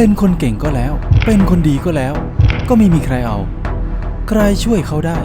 เป็นคนเก่งก็แล้ว เป็นคนดีก็แล้ว ก็ไม่มีใครเอา ใครช่วยเขาได้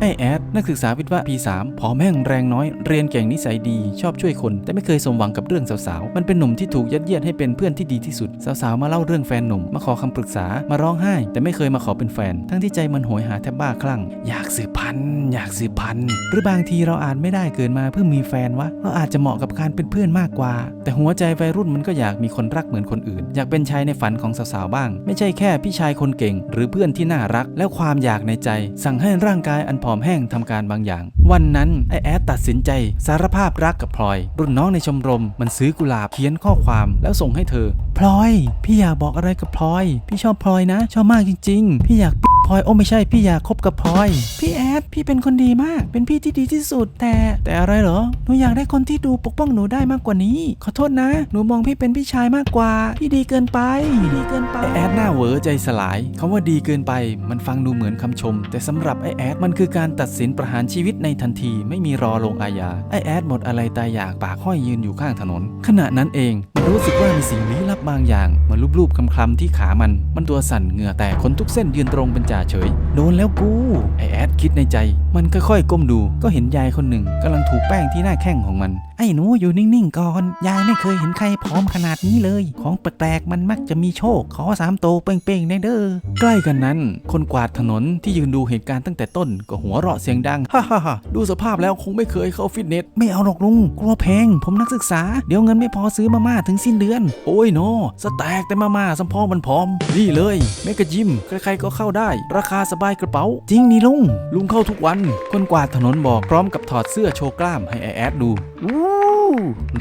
ไอแอดนักศึกษาวิทย์วะปี3ผอมแห้งแรงน้อย เรียนเก่งนิสัยดี ชอบช่วยคน แต่ไม่เคยสมหวังกับเรื่องสาวๆ มันเป็นหนุ่มที่ถูกยัดเยียดให้เป็นเพื่อนที่ดีที่สุด สาวๆ มาเล่าเรื่องแฟนหนุ่ม มาขอคำปรึกษา มาร้องไห้ แต่ไม่เคยมาขอเป็นแฟน ทั้งที่ใจมันโหยหาแทบบ้าคลั่ง อยากสืบพันธุ์อยากสืบพันธุ์หรือบางทีเราอาจไม่ได้เกิดมาเพื่อมีแฟนวะ เราอาจจะเหมาะกับการเป็นเพื่อนมากกว่า แต่หัวใจวัยรุ่นมันก็อยากมีคนรักเหมือนคนอื่น อยากเป็นชายในฝันของสาวๆ บ้าง ไม่ใช่แค่พี่ชายคนเก่ง หรือเพื่อนที่น่ารัก แล้วความอยากในใจ สั่งให้ร่างกายอันผอมแห้งทำการบางอย่าง วันนั้นไอแอดตัดสินใจ สารภาพรักกับพลอย รุ่นน้องในชมรม มันซื้อกุหลาบเขียนข้อความแล้วส่งให้เธอ พลอย พี่อยากบอกอะไรกับพลอย พี่ชอบพลอยนะ ชอบมากจริง ๆ พี่อยาก พลอยโอ้ไม่ใช่พี่อยากคบกับพลอย พี่แอดพี่เป็นคนดีมาก เป็นพี่ที่ดีที่สุด แต่แต่อะไรเหรอหนูอยากได้คนที่ดูปกป้องหนูได้มากกว่านี้ ขอโทษนะ หนูมองพี่เป็นพี่ชายมากกว่า พี่ดีเกินไปพี่ดีเกินไปไอแอดหน้าเวอใจสลายคำว่าดีเกินไป มันฟังดูเหมือนคำชม แต่สำหรับไอแอดมันคือการตัดสินประหารชีวิตในทันทีไม่มีรอลงอาญาไอแอดหมดอะไรตายอยากปากห้อยยืนอยู่ข้างถนน ขณะนั้นเอง มันรู้สึกว่ามีสิ่งลี้ลับบางอย่างมาลูบๆคลำๆที่ขามัน มันตัวสั่นเหงื่อแตกขนทุกเส้นยืนตรงเป็นจ่าเฉย โดนแล้วกูไอแอดคิดในใจ มันค่อยๆก้มดูก็เห็นยายคนหนึ่งกำลังถูแป้งที่หน้าแข้งของมัน ไอ้หนูอยู่นิ่งๆก่อน ยายไม่เคยเห็นใครพร้อมขนาดนี้เลย ของแปลกๆมันมักจะมีโชค ขอสามโตวเป้งๆได้เด้อใกล้กันนั้น คนกวาดถนนที่ยืนดูเหตุการณ์ตั้งแต่ต้นก็หัวเราะเสียงดังฮ่าฮ่าฮ่าดูสภาพแล้วคงไม่เคยเข้าฟิตเนสไม่เอาหรอกลุงกลัวแพง ผมนักศึกษา เดี๋ยวเงินไม่พอซื้อมาม่าถึงสิ้นเดือน โอ้ยโนสแต็กแต่มาม่าสัมพอมันพร้อมนี่เลยเมกะยิมใครๆก็เข้าได้ราคาสบายกระเป๋า จริงนี่ลุง ลุงเข้าทุกวันคนกวาดถนนบอกพร้อมกับถอดเสื้อโชว์กล้ามให้ไอแอดดูอู้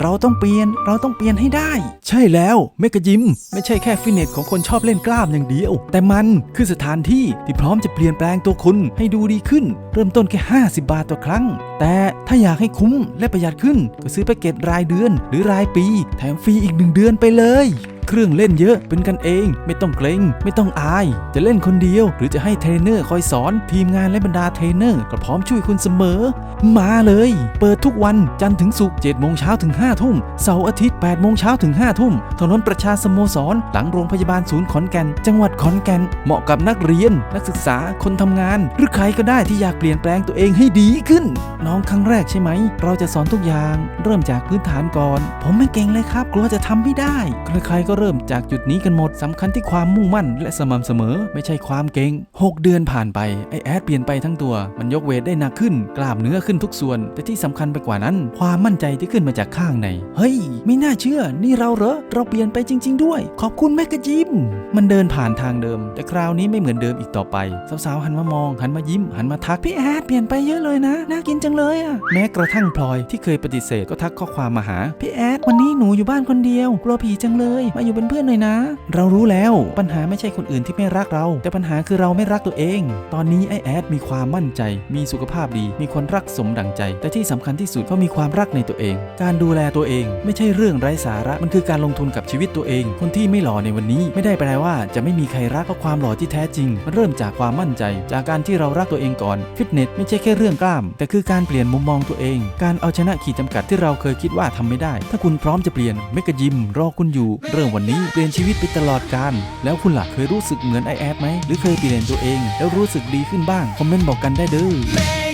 เราต้องเปลี่ยน เราต้องเปลี่ยนให้ได้ ใช่แล้วเมกะยิม ไม่ใช่แค่ฟิตเนสของคนชอบเล่นกล้ามอย่างเดียว แต่มันคือสถานที่ที่พร้อมจะเปลี่ยนแปลงตัวคุณให้ดูดีขึ้น เริ่มต้นแค่ 50 บาทต่อครั้ง แต่ถ้าอยากให้คุ้มและประหยัดขึ้น ก็ซื้อแพ็กเกจรายเดือน หรือรายปี แถมฟรีอีกหนึ่งเดือนไปเลย เครื่องเล่นเยอะเป็นกันเอง ไม่ต้องเกรงไม่ต้องอาย จะเล่นคนเดียว หรือจะให้เทรนเนอร์คอยสอนทีมงานและบรรดาเทรนเนอร์ก็พร้อมช่วยคุณเสมอ มาเลย เปิดทุกวันจันทร์ถึงศุกร์7โมงเช้าถึง5ทุ่มเสาร์อาทิตย์8โมงเช้าถึง5ทุ่มถนนประชาสโมสร หลังโรงพยาบาลศูนย์ขอนแก่น จังหวัดขอนแก่นเหมาะกับนักเรียน นักศึกษาคนทำงาน หรือใครก็ได้ที่อยากเปลี่ยนแปลงตัวเองให้ดีขึ้น น้องครั้งแรกใช่ไหม เราจะสอนทุกอย่าง เริ่มจากพื้นฐานก่อน ผมไม่เก่งเลยครับ กลัวจะทำไม่ได้ ใครๆก็เริ่มจากจุดนี้กันหมดสำคัญที่ความมุ่งมั่น และสม่ำเสมอไม่ใช่ความเก่ง 6 เดือนผ่านไปไอแอดเปลี่ยนไปทั้งตัว มันยกเวทได้หนักขึ้น กล้ามเนื้อขึ้นทุกส่วน แต่ที่สำคัญไปกว่านั้น ความมั่นใจที่ขึ้นมาจากข้างใน เฮ้ย ไม่น่าเชื่อ นี่เราเหรอ เราเปลี่ยนไปจริง ๆ ด้วย ขอบคุณแม่กะยิม มันเดินผ่านทางเดิม แต่คราวนี้ไม่เหมือนเดิมอีกต่อไป สาวๆหันมามอง หันมายิ้ม หันมาทัก พี่แอดเปลี่ยนไปเยอะเลยนะ น่ากินจังเลยอะแม้กระทั่งพลอยที่เคยปฏิเสธก็ทักข้อความมาหา พี่แอดวันนี้หนูอยู่บ้านคนเดียว กลัวผีจังเลย มาอยู่เป็นเพื่อนหน่อยนะ เรารู้แล้วปัญหาไม่ใช่คนอื่นที่ไม่รักเรา แต่ปัญหาคือเราไม่รักตัวเอง ตอนนี้ไอแอดมีความมั่นใจ มีสุขภาพดี มีคนรักสมดังใจ แต่ที่สำคัญที่สุดก็มีความรักในตัวเอง การดูแลตัวเอง ไม่ใช่เรื่องไร้สาระมันคือการลงทุนกับชีวิตตัวเอง คนที่ไม่หล่อในวันนี้ ไม่ได้แปลว่าจะไม่มีใครรักเพราะความหล่อที่แท้จริง มันเริ่มจากความมั่นใจ จากการที่เรารักตัวเองก่อนฟิตเนสไม่ใช่แค่เรื่องกล้าม แต่คือการเปลี่ยนมุมมองตัวเอง การเอาชนะขีดจำกัดที่เราเคยคิดว่าทำไม่ได้ ถ้าคุณพร้อมจะเปลี่ยนเมกะยิมรอคุณอยู่เริ่มวันนี้เปลี่ยนชีวิตไปตลอดการ แล้วคุณล่ะเคยรู้สึกเหมือนไอแอดไหมหรือเคยเปลี่ยนตัวเอง แล้วรู้สึกดีขึ้นบ้าง คอมเมนต์บอกกันได้เด้อ